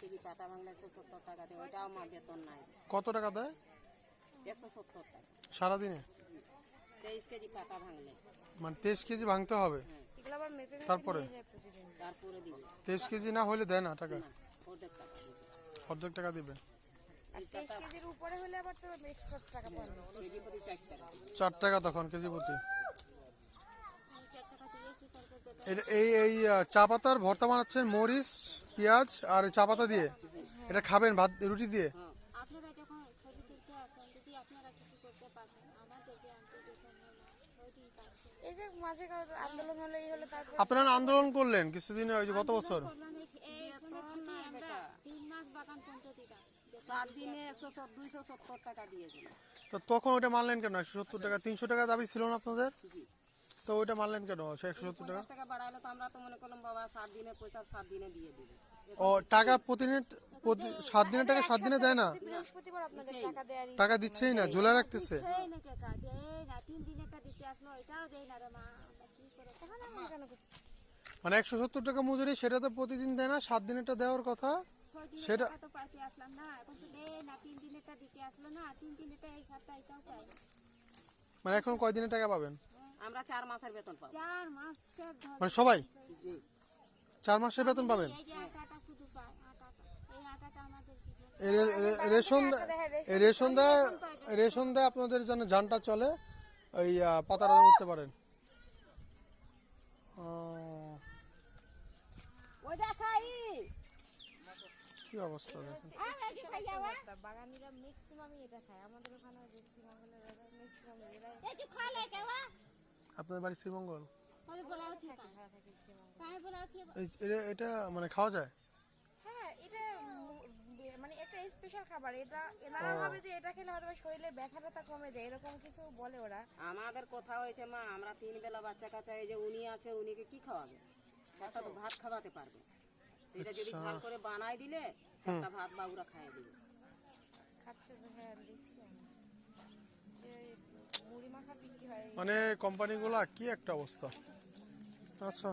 KG পাতা ভাঙলে একশো সত্তর টাকা দেয় ওইটাও আমার বেতন নাই। কত টাকা দেয়? একশো সত্তর টাকা। সারাদিনে? তেইশ কেজি পাতা ভাঙলে। মানে তেইশ কেজি ভাঙতে হবে? তারপরে? নিয়ে যায় প্রতিদিন। তারপরে দিবে। তেইশ কেজি না হলে দেয় না টাকা? অর্ধেক টাকা দিবে। অর্ধেক টাকা দিবে? আর তেইশ কেজির উপরে হলে আবার তো এক্সট্রা টাকা পাবে কেজি প্রতি চার টাকা। তখন কেজি প্রতি? এই এই চা পাতার ভর্তা বানাচ্ছেন মরিচ পেঁয়াজ আর চা পাতা দিয়ে। এটা খাবেন ভাত রুটি দিয়ে। হ্যাঁ আপনারা আন্দোলন হলে এই হলে তারপর আপনারা আন্দোলন করলেন কিছুদিন ওই যে গত বছর? তো তখন ওটা মানলেন কেন? একশো সত্তর টাকা তিনশো টাকা দাবি ছিল না আপনাদের? তো ওইটা মানলেন কেন? সে একশো সত্তর টাকা? টাকা বাড়াইলে তো আমরা তো মনে করলাম বাবা সাত দিনের পয়সা সাত দিনে দিয়ে দিবে। ও টাকা প্রতিদিন প্রতি সাত দিনের টাকা সাত দিনে দেয় না? বৃহস্পতিবার আপনাদের টাকা দিচ্ছেই না ঝুলে রাখতেছে। সেই না টাকা দেয় না তিন দিনেরটা দিতে আসলো এটাও দেয় না রে মা কি করে এখন আমরা কেন করছি? মানে একশো সত্তর টাকা মজুরি সেটা তো প্রতিদিন দেয় না সাত দিনেরটা দেওয়ার কথা। সেটা- তো পাইতে আসলাম না এখন তো দেয় না তিন দিনেরটা দিতে আসলো না তিন দিনেরটা এই সাতটা এটাও পাই মানে এখন কয় দিনের টাকা পাবেন? আমরা চার মাসের বেতন পাবো। চার মাসের ধর মানে সবাই? জি। চার মাসের বেতন পাবেন? এই যে আটাটা শুধু পায় আটাটা। এই আটাটা আমাদের দিবে এই রে- রে- রেশন রেশন দেয় রেশন দেয় আপনাদের জন্য যানটা চলে ওই পাতারা উঠতে পারেন। ও, দেখাই। কি অবস্থা দেখেন? আপনাদের বাড়ি শ্রীমঙ্গল? এটা- মানে খাওয়া যায়? হ্যাঁ এটা মানে একটা স্পেশাল খাবার। এটা এনারা ভাবে যে এটা খেলে হয়তো শরীরের ব্যথা ট্যাথা কমে যায় এরকম কিছু বলে ওরা। আমাদের কথা হয়েছে মা আমরা তিন বেলা বাচ্চা কাচ্চা এই যে উনি আছে উনিকে কি খাওয়াবে? তো ভাত খাওয়াতে পারবে। এটা যদি ঝাল করে বানাই দিলে একটা ভাত বাবুরা খাইয়ে দিবে। খাচ্ছে হ্যাঁ দেখছি মানে কোম্পানিগুলা কি একটা অবস্থা? আচ্ছা।